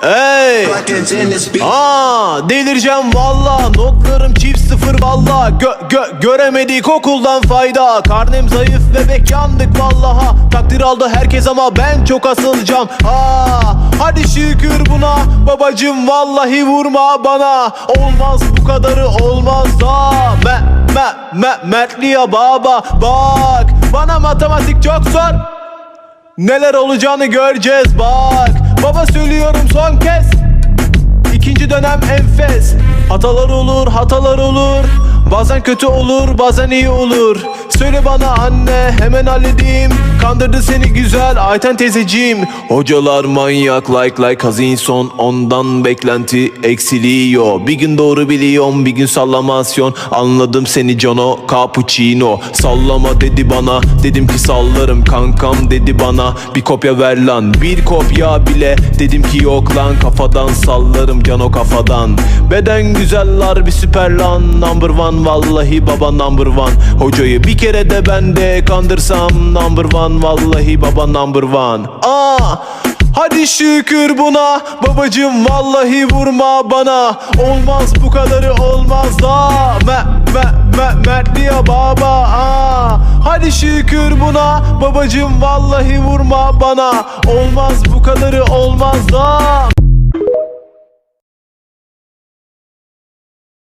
Hey! Aa delireceğim valla Notlarım çift sıfır valla gö, gö, Göremedik okuldan fayda. Karnem zayıf bebek yandık vallaha. Takdir aldı herkes ama ben çok asılacağım. Aa hadi şükür buna. Babacım vallahi vurma bana. Olmaz bu kadarı olmaz. Da Me me me mertliya baba. Bak bana matematik çok zor. Neler olacağını göreceğiz bak. Baba dönem enfes. Hatalar olur hatalar olur. Bazen kötü olur bazen iyi olur Söyle bana anne hemen halledeyim. Kandırdı seni güzel Ayten teyzeciğim. Hocalar manyak like like Hazinson Ondan beklenti eksiliyor. Bir gün doğru biliyorum bir gün sallamasyon. Anladım seni Jono Cappuccino. Sallama dedi bana Dedim ki sallarım. Kankam dedi bana Bir kopya ver lan. Bir kopya bile Dedim ki yok lan. Kafadan sallarım cano kafadan. Beden güzeller bir süper lan. Number one vallahi baba number one. Hocayı bir kere ben de kandırsam Number one vallahi baba number one. Aa Hadi şükür buna Babacım vallahi vurma bana. Olmaz bu kadarı olmaz da. Me me me mertliya baba. Aa, Hadi şükür buna Babacım vallahi vurma bana. Olmaz bu kadarı olmaz da